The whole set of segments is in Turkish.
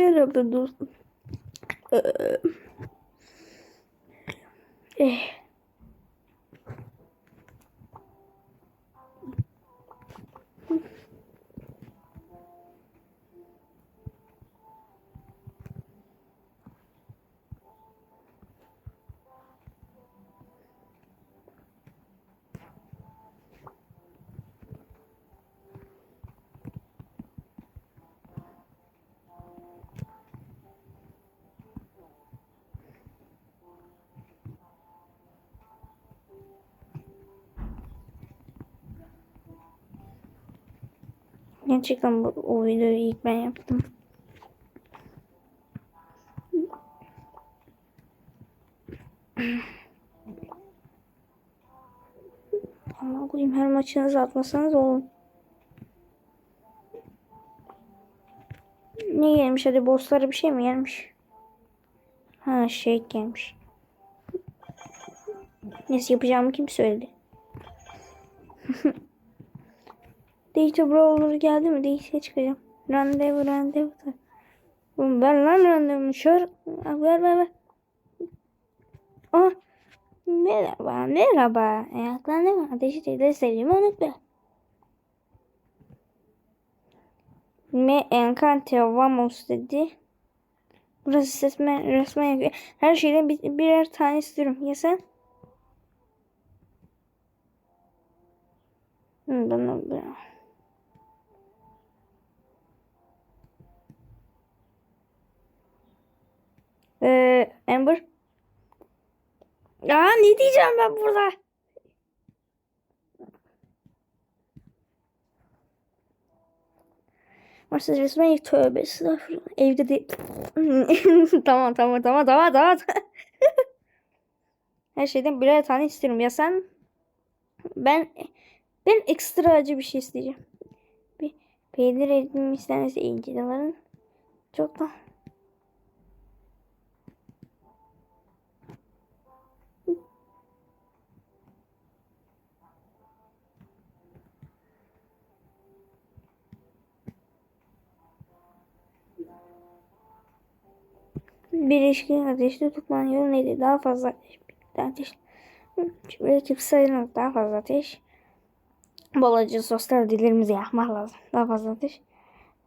Merhaba dostum. Ee, eh. Gerçekten bu, o videoyu ilk ben yaptım. Ama koyayım her maçınızı atmasanız olur. Ne gelmiş hadi bosslara bir şey mi gelmiş? Ha şey gelmiş. Neyse yapacağımı kim söyledi? Data Brawler geldi mi? Date'e çıkacağım. Randevu randevu. Oğlum ver lan randevumu. Şör. Ver ver ver. Ah. Merhaba merhaba. Ayaklandım. Ateşi teyze sevdiğimi unutma. Me encante vamos dedi. Burası resmen, resmen yapıyor. Her şeyden bir, birer tane istiyorum. Ya sen? Hı, Bana bana. Ee, Amber. Ya ne diyeceğim ben burada? Varsa resmen tövbe estağfurullah. Evde de tamam tamam tamam tamam tamam. Her şeyden birer tane istiyorum. Ya sen ben ben ekstra acı bir şey isteyeceğim. Bir peynir edilmiş istenirse incelerin. Çok da Bir ilişkinin ateşte tutmanın yolu neydi? Daha fazla ateş. ateş. Üretip sayılır daha fazla ateş. Bol acı soslar dillerimizi yakmak lazım. Daha fazla ateş.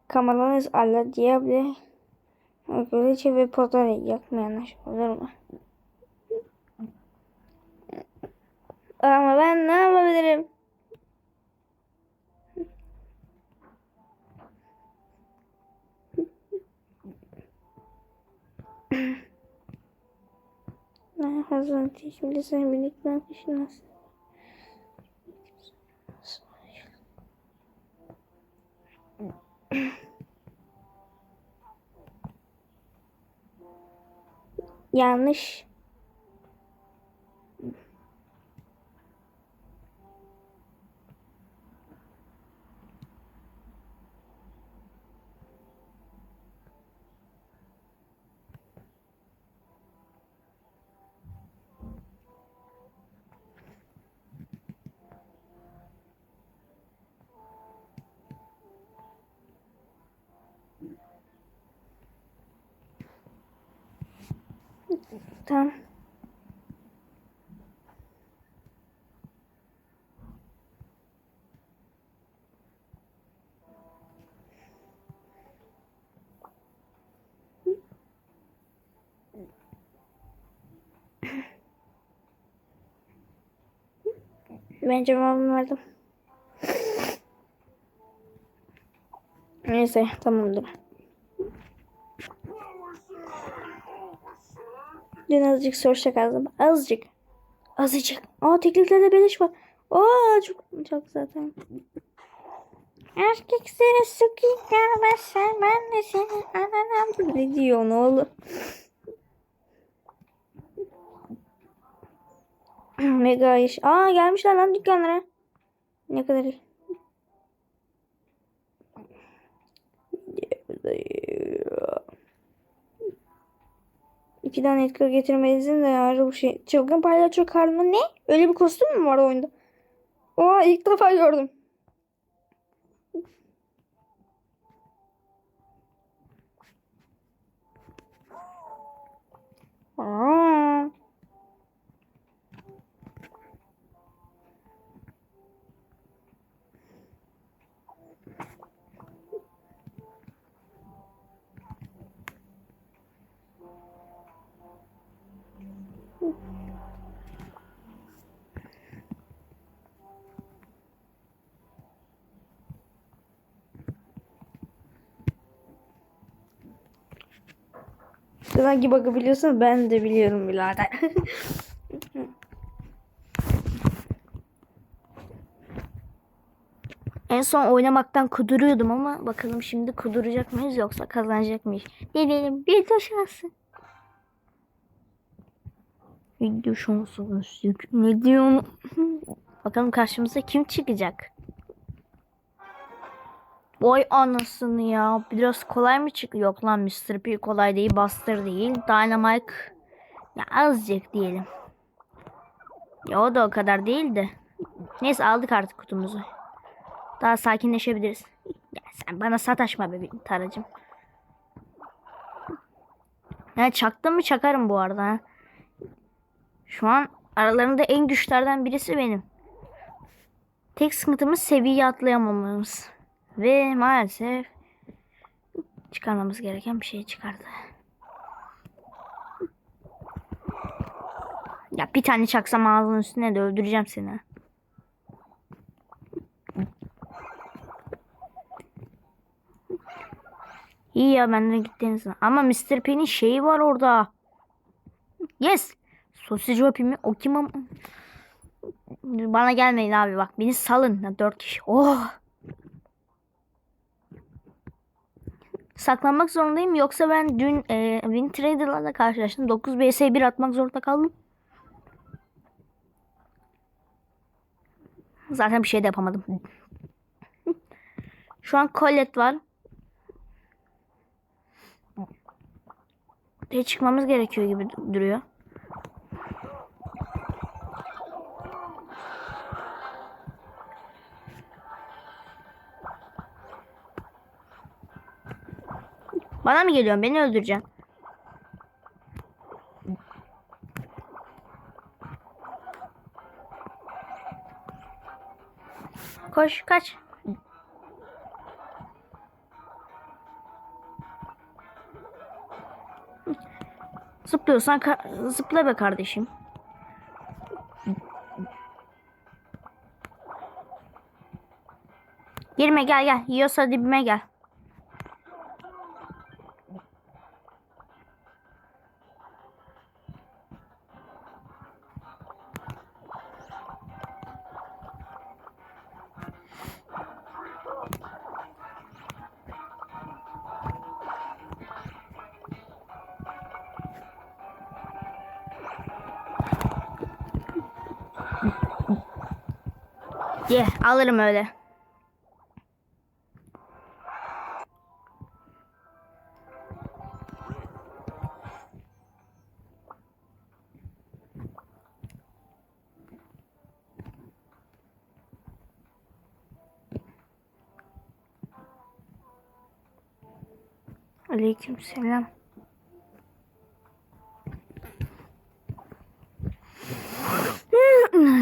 Kameralarınız Allah Diable Kraliçe ve Potari yakmayanlar olur mu? Ama ben ne yapabilirim? Ne ateş. Şimdi sen birlikte ateşi nasıl? Yanlış. Tamam. Ben cevabımı verdim. Neyse tamamdır. Dün azıcık soruşa kaldım. Azıcık. Azıcık. Aa tekliklerde beleş var. Aa çok çok zaten. Erkek seni sıkı görmezsen ben de seni ananam. Ne diyor ne? Mega iş. Aa gelmişler lan dükkanlara. Ne kadar iyi. 2'den Edgar getirmelisin de ayrı bu şey. Çılgın palyaço karma ne? Öyle bir kostüm mü var oyunda? Oha ilk defa gördüm. Aa. Hangi bug'ı biliyorsun ben de biliyorum birader. en son oynamaktan kuduruyordum ama bakalım şimdi kuduracak mıyız yoksa kazanacak mıyız? Ne diyelim bir de şansı. Video şansı. Ne diyorsun? bakalım karşımıza kim çıkacak? Vay anasını ya. Biraz kolay mı çık? Yok lan Mr. P kolay değil. Buster değil. Dynamite ya azıcık diyelim. Ya o da o kadar değil de. Neyse aldık artık kutumuzu. Daha sakinleşebiliriz. Ya sen bana sataşma bebeğim taracım. Ya çaktım mı çakarım bu arada. Şu an aralarında en güçlerden birisi benim. Tek sıkıntımız seviye atlayamamamız. Ve maalesef çıkarmamız gereken bir şey çıkardı. Ya bir tane çaksam ağzının üstüne de öldüreceğim seni. İyi ya benden gittiniz. Ama Mr. P'nin şeyi var orada. Yes. Sosici öpümü o kim am- Bana gelmeyin abi bak beni salın. Dört kişi. Oh. Saklanmak zorundayım yoksa ben dün e, Win Trader'larla karşılaştım. 9 BS 1 atmak zorunda kaldım. Zaten bir şey de yapamadım. Şu an Colette var. Ve çıkmamız gerekiyor gibi du- duruyor. Bana mı geliyorsun? Beni öldüreceksin. Koş kaç. Zıplıyorsan zıpla be kardeşim. Girme gel gel. Yiyorsa dibime gel. Ye alırım öyle. Aleyküm selam.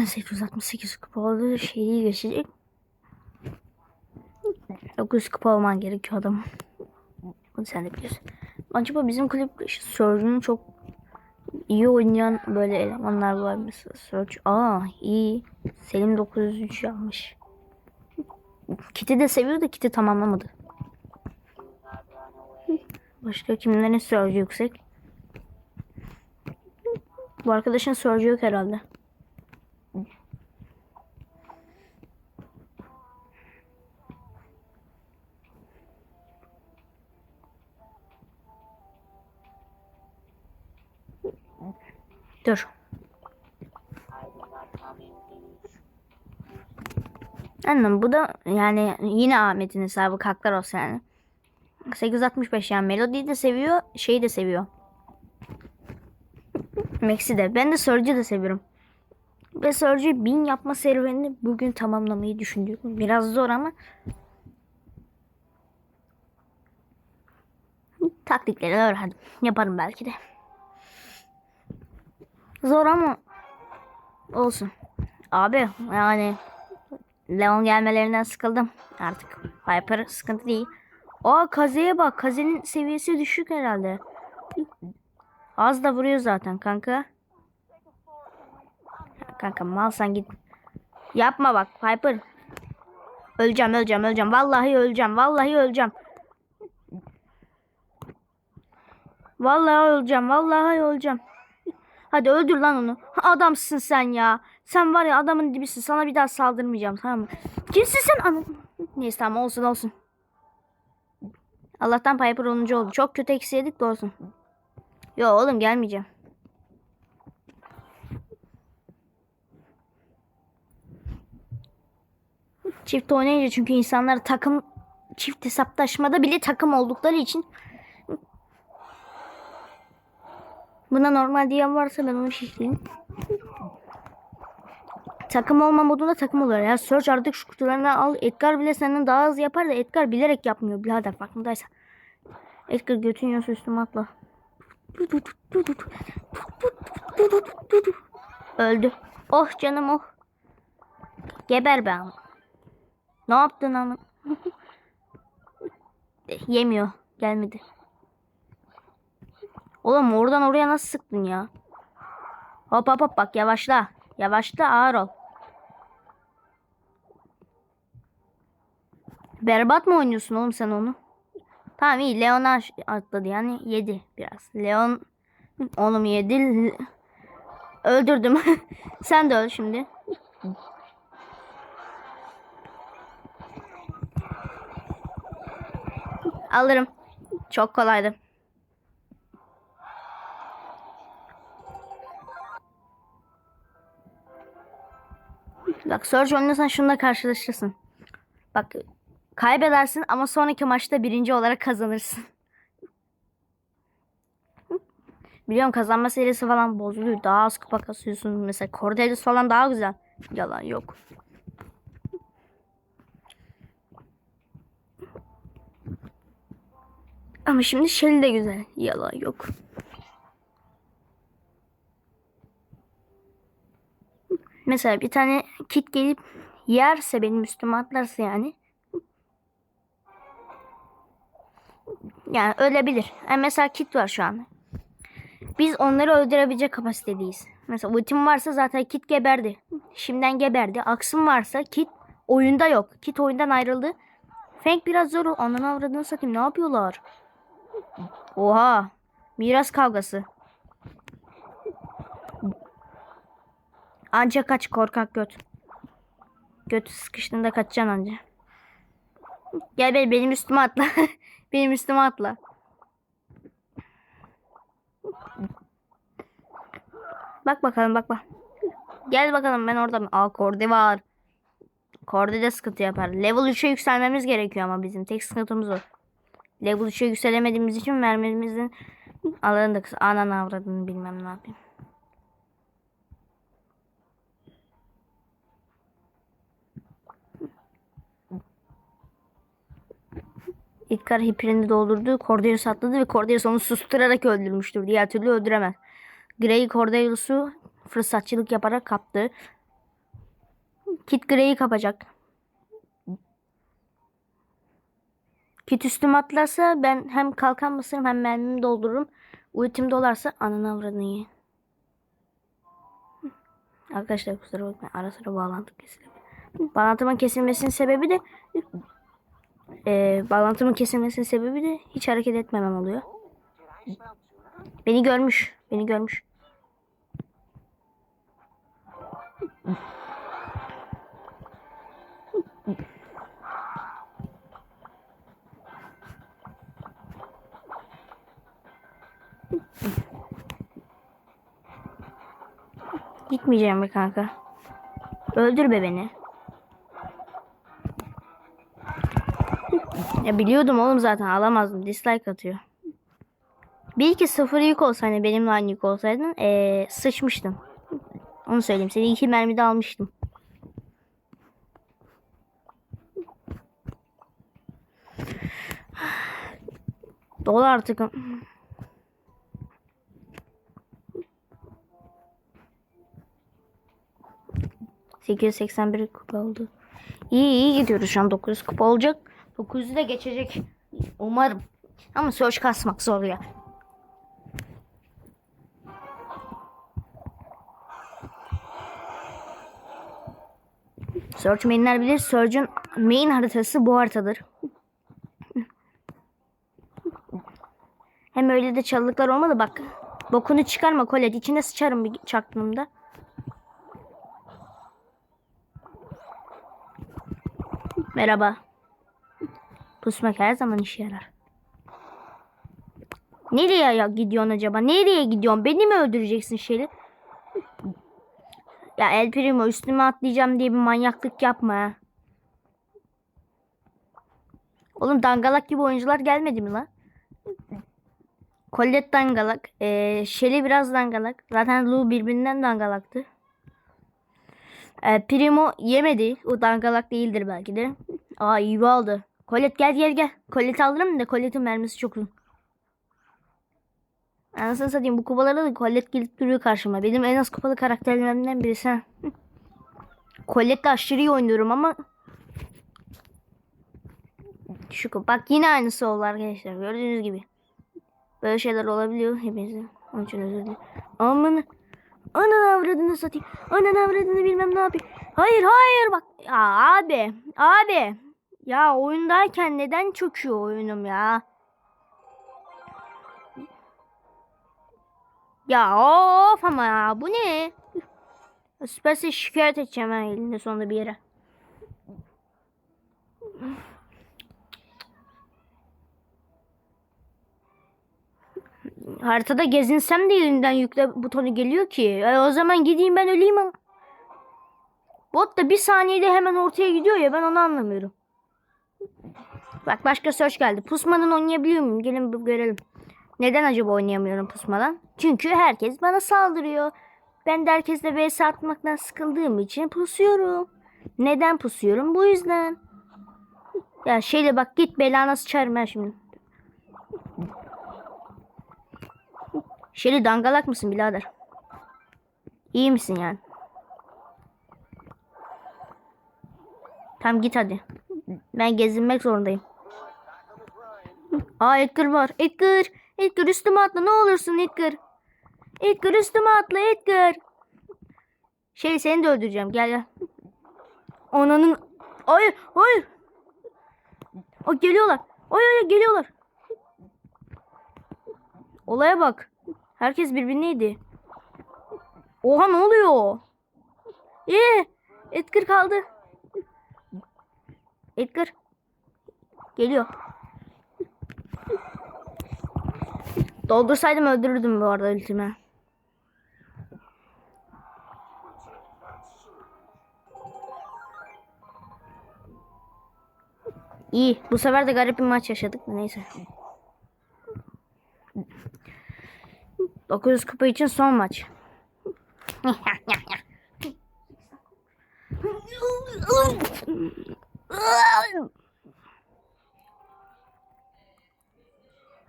868 kupa oldu. Şeyi geçecek. 900 kupa olman gerekiyor adam. Bunu sen de biliyorsun. Acaba bizim kulüp Surge'un çok iyi oynayan böyle elemanlar var mesela. Surge. Aa iyi. Selim 903 almış. Kit'i de seviyor da Kit'i tamamlamadı. Başka kimlerin Surge yüksek? Bu arkadaşın Surge yok herhalde. Dur. Anladım. Bu da yani yine Ahmet'in hesabı kaklar olsun yani. 865 yani Melodi'yi de seviyor, şeyi de seviyor. Max'i de. Ben de Surge'ı da seviyorum. Ve Surge'ı 1000 yapma serüvenini bugün tamamlamayı düşünüyorum. Biraz zor ama taktikleri öğrendim. Yaparım belki de. Zor ama olsun. Abi yani Leon gelmelerinden sıkıldım. Artık Viper sıkıntı değil. Aa Kaze'ye bak. Kaze'nin seviyesi düşük herhalde. Az da vuruyor zaten kanka. Kanka mal sen git. Yapma bak Piper. Öleceğim öleceğim öleceğim. Vallahi öleceğim. Vallahi öleceğim. Vallahi öleceğim. Vallahi öleceğim. Hadi öldür lan onu. Adamsın sen ya. Sen var ya adamın dibisin. Sana bir daha saldırmayacağım tamam mı? Kimsin sen? Ana- Neyse tamam olsun olsun. Allah'tan Piper 10. oldu. Çok kötü eksi yedik de olsun. Yo oğlum gelmeyeceğim. Çift oynayınca çünkü insanlar takım çift hesaplaşmada bile takım oldukları için Buna normal diyen varsa ben onu şişleyeyim. Takım olma modunda takım oluyor. Ya Search artık şu kutularını al. Edgar bile senden daha hızlı yapar da Edgar bilerek yapmıyor. Birader farkındaysan. Edgar götün yiyorsa üstüme atla. Öldü. Oh canım oh. Geber be ama. Ne yaptın ama? Yemiyor. Gelmedi. Oğlum oradan oraya nasıl sıktın ya? Hop hop hop bak yavaşla. Yavaşla ağır ol. Berbat mı oynuyorsun oğlum sen onu? Tamam iyi Leon'a atladı yani yedi biraz. Leon oğlum yedi. Öldürdüm. sen de öl şimdi. Alırım. Çok kolaydı. Bak Surge oynuyorsan şununla karşılaşırsın. Bak kaybedersin ama sonraki maçta birinci olarak kazanırsın. Biliyorum kazanma serisi falan bozuluyor. Daha az kupa kasıyorsun. Mesela Cordelius falan daha güzel. Yalan yok. Ama şimdi Shelly de güzel. Yalan yok. Mesela bir tane kit gelip yerse benim üstüme atlarsa yani. Yani ölebilir. Yani mesela kit var şu an. Biz onları öldürebilecek kapasitedeyiz. Mesela ultim varsa zaten kit geberdi. Şimdiden geberdi. Aksım varsa kit oyunda yok. Kit oyundan ayrıldı. Feng biraz zor. Ananı avradını satayım. Ne yapıyorlar? Oha. Miras kavgası. Anca kaç korkak göt. Göt sıkıştığında kaçacaksın anca. Gel be benim üstüme atla. benim üstüme atla. Bak bakalım bak bak. Gel bakalım ben orada. Aa Kordi var. Kordi de sıkıntı yapar. Level 3'e yükselmemiz gerekiyor ama bizim. Tek sıkıntımız o. Level 3'e yükselemediğimiz için mermimizin alanı da kısa. Avradını bilmem ne yapayım. İlkar hipirini doldurdu. Cordelius atladı ve Cordelius onu susturarak öldürmüştür. Diğer türlü öldüremez. Grey Cordelius'u fırsatçılık yaparak kaptı. Kit Grey'i kapacak. Kit üstüme atlarsa ben hem kalkan basarım hem mermimi doldururum. Ultim dolarsa ananı avradını. Arkadaşlar kusura bakmayın ara sıra bağlantı kesiliyor. Bağlantımın kesilmesinin sebebi de e, bağlantımın kesilmesinin sebebi de hiç hareket etmemem oluyor. Beni görmüş. Beni görmüş. Gitmeyeceğim be kanka. Öldür be beni. Ya biliyordum oğlum zaten alamazdım. Dislike atıyor. Bir iki sıfır yük olsa hani benimle aynı yük olsaydın ee, sıçmıştım. Onu söyleyeyim. Seni iki mermide almıştım. Dolu artık. 881 kupa oldu. İyi iyi gidiyoruz şu an 900 kupa olacak. 900'ü de geçecek. Umarım. Ama search kasmak zor ya. Search mainler bilir. Search'ün main haritası bu haritadır. Hem öyle de çalılıklar olmalı bak. Bokunu çıkarma Colette. İçine sıçarım bir çaktığımda. Merhaba. Pusmak her zaman işe yarar. Nereye gidiyorsun acaba? Nereye gidiyorsun? Beni mi öldüreceksin Şeli? Ya El Primo üstüme atlayacağım diye bir manyaklık yapma ha. Oğlum dangalak gibi oyuncular gelmedi mi lan? Colette dangalak. Ee, Shelly biraz dangalak. Zaten Lou birbirinden dangalaktı. Ee, Primo yemedi. O dangalak değildir belki de. Aa iyi aldı. Colette gel gel gel. Colette alırım da Colette'in mermisi çok uzun. Anasını satayım bu kupalarda da Colette gelip duruyor karşıma. Benim en az kupalı karakterlerimden birisi. ha. Colette'le aşırı iyi oynuyorum ama şu. Bak yine aynısı oldu arkadaşlar. Gördüğünüz gibi. Böyle şeyler olabiliyor hepinizin. Onun için özür dilerim. Aman. Anan avradını satayım. Anan avradını bilmem ne yapayım. Hayır hayır bak. Ya abi. Abi. Ya oyundayken neden çöküyor oyunum ya? Ya of ama ya bu ne? Süperse şikayet edeceğim ha elinde sonunda bir yere. Haritada gezinsem de elimden yükle butonu geliyor ki. E, o zaman gideyim ben öleyim ama. Bot da bir saniyede hemen ortaya gidiyor ya ben onu anlamıyorum. Bak başka search geldi. Pusmadan oynayabiliyor muyum? Gelin bir görelim. Neden acaba oynayamıyorum pusmadan? Çünkü herkes bana saldırıyor. Ben de herkesle vs atmaktan sıkıldığım için pusuyorum. Neden pusuyorum? Bu yüzden. Ya şeyle bak git belana sıçarım ben şimdi. Şeli dangalak mısın birader? İyi misin yani? Tamam git hadi. Ben gezinmek zorundayım. Aa Edgar var. Edgar. Edgar üstüme atla ne olursun Edgar. Edgar üstüme atla Edgar. Şey seni de öldüreceğim gel gel. Ananın. Hayır hayır. O geliyorlar. Hayır hayır geliyorlar. Olaya bak. Herkes birbirine Oha ne oluyor? Ee, Edgar kaldı. Edgar. Geliyor. Doldursaydım öldürürdüm bu arada ultimi. İyi. Bu sefer de garip bir maç yaşadık neyse. 900 kupa için son maç.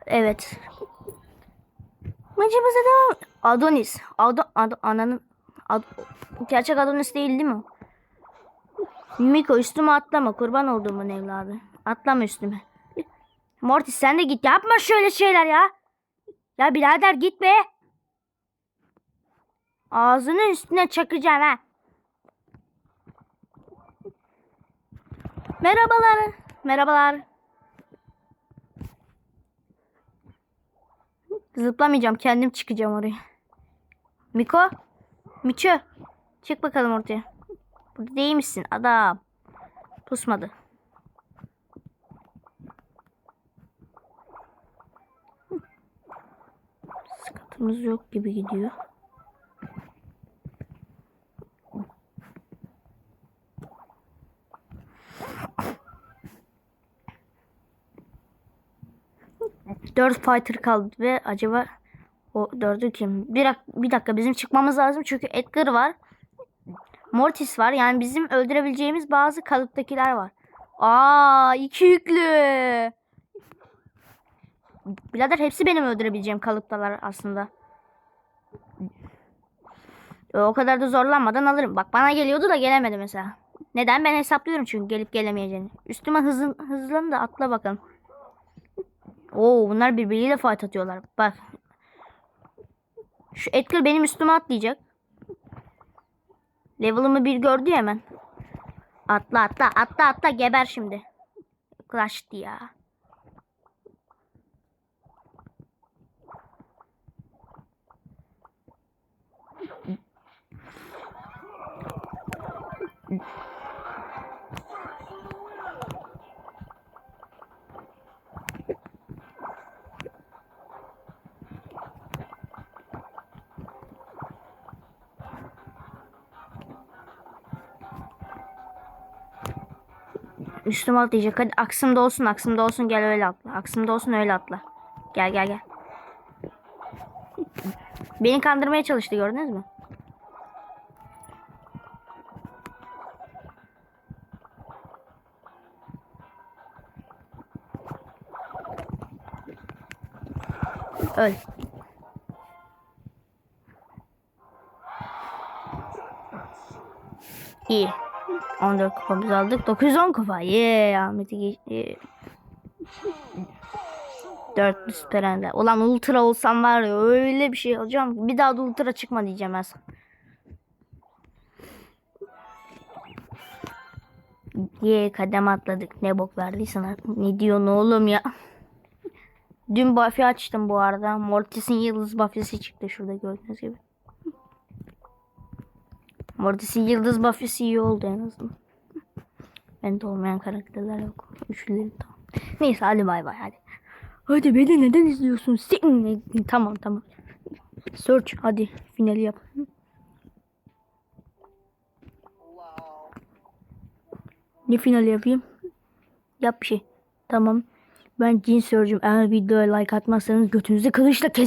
Evet. Maçımıza devam. Adonis. Ado, Ado, ananın. Ad, gerçek Adonis değil değil mi? Miko üstüme atlama. Kurban olduğumun evladı. Atlama üstüme. Mortis sen de git. Yapma şöyle şeyler ya. Ya birader git be. Ağzının üstüne çakacağım ha. Merhabalar. Merhabalar. Zıplamayacağım. Kendim çıkacağım oraya. Miko. Miço. Çık bakalım ortaya. Burada değil misin adam? Pusmadı. Sıkıntımız yok gibi gidiyor. Dört fighter kaldı ve acaba o dördü kim? Bir, bir dakika bizim çıkmamız lazım çünkü Edgar var. Mortis var. Yani bizim öldürebileceğimiz bazı kalıptakiler var. Aa iki yüklü. Birader hepsi benim öldürebileceğim kalıptalar aslında. O kadar da zorlanmadan alırım. Bak bana geliyordu da gelemedi mesela. Neden? Ben hesaplıyorum çünkü gelip gelemeyeceğini. Üstüme hızın, hızlan da atla bakalım. Oo bunlar birbiriyle fight atıyorlar. Bak. Şu Edgar benim üstüme atlayacak. Level'ımı bir gördü ya hemen. Atla atla atla atla geber şimdi. Clash'tı ya. Üstüme atlayacak. Hadi aksımda olsun aksımda olsun gel öyle atla. Aksımda olsun öyle atla. Gel gel gel. Beni kandırmaya çalıştı gördünüz mü? Öl. İyi. 14 kupamızı aldık. 910 kupa. Yeah. Ahmet'i geçti. 4 süper ender. Ulan ultra olsam var ya öyle bir şey alacağım. Bir daha da ultra çıkma diyeceğim ben sana. Kadem atladık. Ne bok verdiysen. Ne diyorsun oğlum ya? Dün Buffy açtım bu arada. Mortis'in yıldız Buffy'si çıktı şurada gördüğünüz gibi. Mortis'in yıldız Buffy'si iyi oldu en azından. Bende olmayan karakterler yok. Üçlüleri tamam. Neyse hadi bay bay hadi. Hadi beni neden izliyorsun? Sen... Tamam tamam. Search hadi finali yap. Ne finali yapayım? Yap bir şey. Tamam. Ben cin Search'üm. Eğer videoya like atmazsanız götünüzü kılıçla kes.